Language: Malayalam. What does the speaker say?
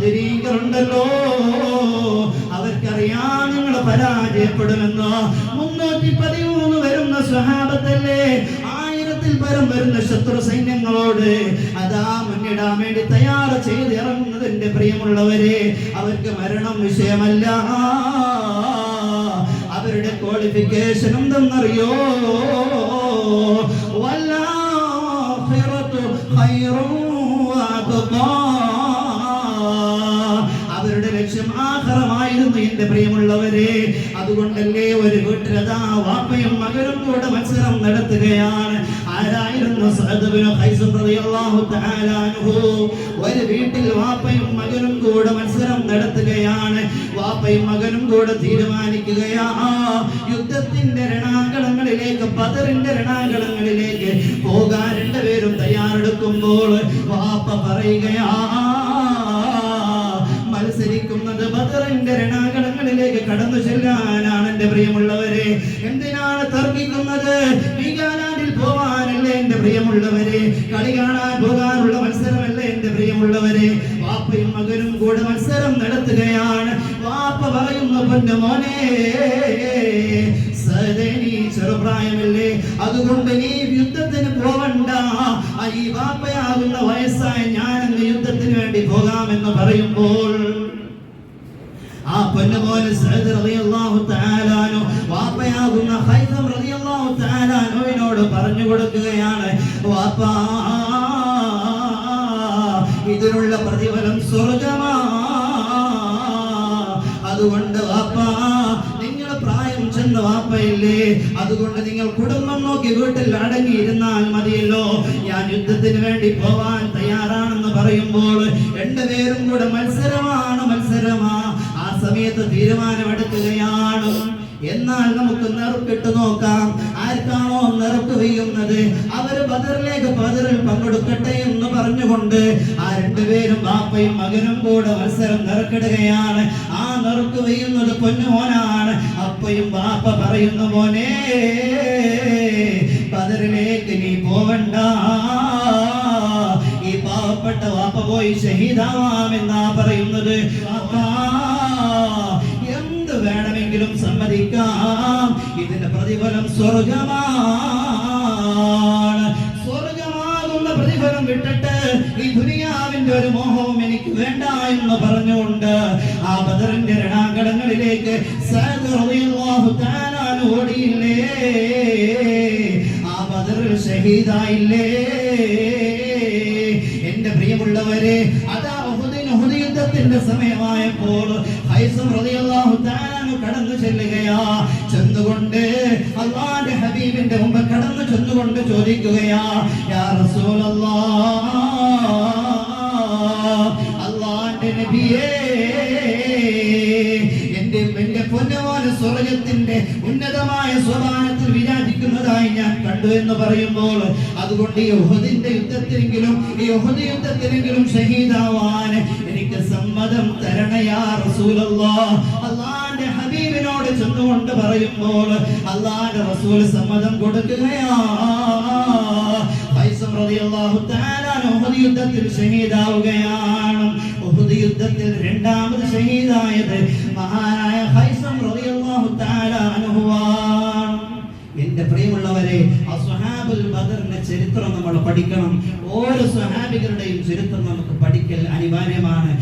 ബദരീകളുണ്ടല്ലോ അവർക്കറിയാം നിങ്ങൾ പരാജയപ്പെടുമെന്ന്. മുന്നൂറ്റി പതിമൂന്ന് വരുന്ന സ്വഹാബത്തല്ലേ? ആയിരത്തിൽ പരം വരുന്ന ശത്രു സൈന്യങ്ങളോട് അതാ മുന്നിടാൻ വേണ്ടി തയ്യാറ് ചെയ്ത് ഇറങ്ങുന്നതിന്റെ പ്രിയമുള്ളവരെ അവർക്ക് മരണം വിഷയമല്ല. അവരുടെ ക്വാളിഫിക്കേഷൻ എന്തെന്നറിയോ? വല്ലാഖിറത്തു ലക്ഷ്യം ആഹ്റമായിരുന്നു എന്റെ പ്രിയമുള്ളവരെ. അതുകൊണ്ടല്ലേ ഒരു വീട്ടിലതാ വാപ്പയും മകനും കൂടെ മത്സരം നടത്തുകയാണ്. ആരായിരുന്നു ഒരു വീട്ടിൽ വാപ്പയും മകനും കൂടെ മത്സരം നടത്തുകയാണ്. വാപ്പയും മകനും കൂടെ തീരുമാനിക്കുകയാ. യുദ്ധത്തിന്റെ രണാങ്കണങ്ങളിലേക്ക് പതറിന്റെ രണാങ്കണങ്ങളിലേക്ക് പോകാൻ രണ്ടുപേരും തയ്യാറെടുക്കുമ്പോൾ വാപ്പ പറയുകയാ മത്സരിക്കുന്നത് ബദറിന്റെ രണാകണങ്ങളിലേക്ക് കടന്നു ചെല്ലാനാണ് എന്റെ പ്രിയമുള്ളവരെ. എന്തിനാണ് തർക്കിക്കുന്നത്? പോവാനല്ലേ എന്റെ പ്രിയമുള്ളവരെ? കളി കാണാൻ പോകാനുള്ള മത്സരമല്ലേ എന്റെ പ്രിയമുള്ളവരെ? വാപ്പയും മകനും കൂടെ മത്സരം നടത്തുകയാണ്. വാപ്പ പറയുന്ന പൊന്നു മോനെ സദനി ചെറുപ്രായമല്ലേ? അതുകൊണ്ട് നീ യുദ്ധത്തിന് പോവണ്ട. ഈ വാപ്പയാകുന്ന വയസ്സായ ഞാൻ യുദ്ധത്തിന് വേണ്ടി പോകാമെന്ന് പറയുമ്പോൾ ആ പൊന്നുപോലെ സഹദ് റളിയല്ലാഹു തആല അൻഹു വാപ്പയാകുന്ന ഖൈസം റളിയല്ലാഹു തആല അൻഹുവിനോട് പറഞ്ഞു കൊടുക്കുകയാണ് വാപ്പാ ഇതിനുള്ള പ്രതിഫലം സ്വർഗമാ അതുകൊണ്ട് വാപ്പാ നിങ്ങൾ പ്രായം ചെന്ന വാപ്പയില്ലേ? അതുകൊണ്ട് നിങ്ങൾ കുടുംബം നോക്കി വീട്ടിൽ അടങ്ങിയിരുന്നാൽ മതിയല്ലോ. ഞാൻ യുദ്ധത്തിന് വേണ്ടി പോവാൻ തയ്യാറാണെന്ന് പറയുമ്പോൾ രണ്ടുപേരും കൂടെ മത്സരമാണ് മത്സരമാ. ആ സമയത്ത് തീരുമാനമെടുക്കുകയാണ്? എന്നാൽ നമുക്ക് നെറുക്കിട്ട് നോക്കാം. ആർക്കാണോ നെറുക്ക് വീഴുന്നത്? അവർ ബദറിലേക്ക് ബദറിൽ പങ്കെടുക്കട്ടെ എന്ന് പറഞ്ഞുകൊണ്ട് ആ രണ്ടുപേരും ബാപ്പയും മകനും കൂടെ മത്സരം നെറുക്കിടുകയാണ്. ആ നെറുക്ക് വീഴുന്നത് പൊന്നുമോനാണ്. അപ്പയും ബാപ്പ പറയുന്നു മോനെ വാപ്പ പോയി ഷഹീദാവാമെന്നാ പറയുന്നത്. എന്ത് വേണമെങ്കിലും സമ്മതിക്കാം. ഇതിന്റെ പ്രതിഫലം സ്വർഗമാണ്. സ്വർഗമാകുന്ന പ്രതിഫലം വിട്ടിട്ട് ഈ ദുനിയാവിന്റെ ഒരു മോഹവും എനിക്ക് വേണ്ട എന്ന് പറഞ്ഞുകൊണ്ട് ആ ബദറിന്റെ രണാങ്കണങ്ങളിലേക്ക് ഓടിയില്ലേ? ആ ബദറിൽ ഷഹീദായില്ലേ? പ്രിയമുള്ളവരെ അതാ യുദ്ധത്തിന്റെ സമയമായപ്പോൾ കടന്നു ചെല്ലുകയാ. ചെന്നുകൊണ്ട് അള്ളാന്റെ ഹബീബിന്റെ മുമ്പ് കടന്നു ചെന്നുകൊണ്ട് ചോദിക്കുകയാ യാ നബിയേ എന്റെ പൊന്നമോന് സ്വർഗത്തിന്റെ ഉന്നതമായ സ്വഭാവത്തിൽ വിരാജിക്കുന്നതായി ഞാൻ കണ്ടു എന്ന് പറയുമ്പോൾ അതുകൊണ്ട് ഈ ഉഹദിന്റെ യുദ്ധത്തിലെങ്കിലും ഈ ഉഹദ് യുദ്ധത്തിലെങ്കിലും ഷഹീദാവാൻ എനിക്ക് സമ്മതം തരണയാ റസൂലല്ലാ അള്ളാന്റെ ഹബീബിനോട് ചെന്നുകൊണ്ട് പറയുമ്പോൾ അള്ളാന്റെ റസൂൽ സമ്മതം കൊടുക്കുകയാ. യുദ്ധത്തിൽ ഷഹീദാവുകയാണ്. യുദ്ധത്തിൽ രണ്ടാമത് ഷഹീദായത് മഹാനായ ഹൈസം റളിയല്ലാഹു തആല അൻഹുവാണ് എന്റെ പ്രിയമുള്ളവരെ അസ്ഹാബുൽ ബദറിന്റെ ചരിത്രം നമ്മൾ പഠിക്കണം. ഓരോ സ്വഹാബികളുടെയും ചരിത്രം നമുക്ക് പഠിക്കൽ അനിവാര്യമാണ്.